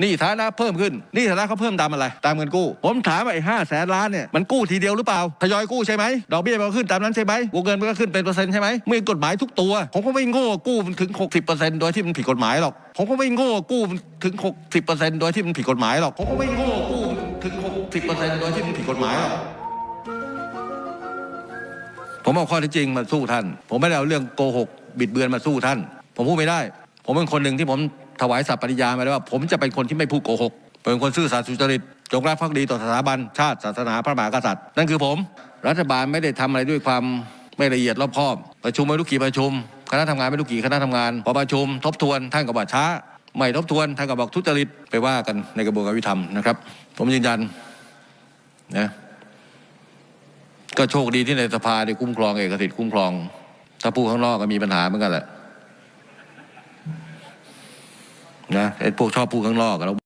หนี้ฐานะเพิ่มขึ้นหนี้ฐานะเขาเพิ่มตามอะไร ตามเงินกู้ ผมถามว่าไอ้ห้าแสนล้านเนี่ยมันกู้ทีเดียวหรือเปล่าทยอยกู้ใช่ไหมดอกเบี้ยมันก็ขึ้นตามนั้นใช่ไหมวงเงินมันก็ขึ้นเป็นเปอร์เซ็นต์ใช่ไหมมีกฎหมายทุกตัว ผมก็ไม่โง่กู้มันถึง 60%โดยที่มันผิดกฎหมายหรอกผมก็ไม่โง่กู้มันถึง 60%โดยที่มันผิดกฎหมายหรอกผมก็ไม่โง่กู้ถึง 60%โดยที่มันผิดกฎหมายหรอกผมเอาข้อเท็จจริงมาสู้ท่าน ผมไม่ได้เอาเรื่องโกหกบิดเบือนมาสู้ท่าน ผมพูดไม่ได้ ผมเป็นคนหนึ่งที่ผม ถวายสัตย์ปริญญามาแล้วว่า ผมจะเป็นคนที่ไม่พูดโกหก เป็นคนซื่อสัตย์สุจริต จงรักภักดีต่อสถาบันชาติศาสนาพระมหากษัตริย์ นั่นคือผม รัฐบาลไม่ได้ทำอะไรด้วยความไม่ละเอียดรอบคอบ ประชุมไม่รู้กี่ประชุม คณะทำงานไม่รู้กี่คณะทำงาน พอประชุมทบทวนท่านก็บอกช้า ไม่ทบทวนท่านก็บอกทุจริตไปว่ากันในกระบวนการยุติธรรมนะครับ ผมยืนยันนะก็โชคดีที่ในสภาได้คุ้มครองเอกสิทธิ์คุ้มครอง ถ้าพูดข้างนอกก็มีปัญหาเหมือนกันแหละ นะไอ้พวกชอบพูดข้างนอกอะแล้ว